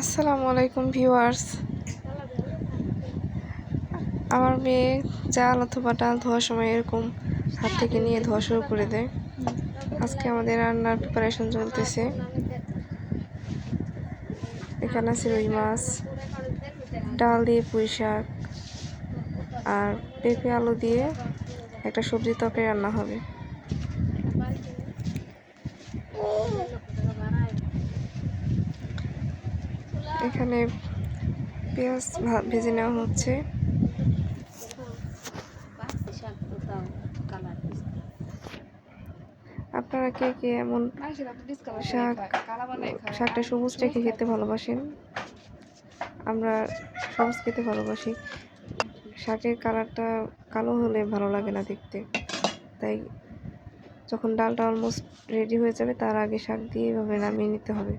আসসালামু আলাইকুম ভিউয়ার্স। আমার মেয়ে চাল অথবা ডাল ধোয়ার সময় এরকম হাত থেকে নিয়ে ধোয়া শুরু করে দেয়। আজকে আমাদের রান্নার প্রিপারেশন চলতেছে। এখানে আছে রুই মাছ, ডাল দিয়ে পুঁই শাক আর পেঁপে আলু দিয়ে একটা সবজি তরকারি রান্না হবে। এখানে পেঁয়াজ ভেজে নেওয়া হচ্ছে। আপনারা কে কে এমন শাক শাকটা সবুজ রেখে খেতে ভালোবাসেন? আমরা সবুজ খেতে ভালোবাসি। শাকের কালারটা কালো হলে ভালো লাগে না দেখতে। তাই যখন ডালটা অলমোস্ট রেডি হয়ে যাবে, তার আগে শাক দিয়ে এভাবে নামিয়ে নিতে হবে।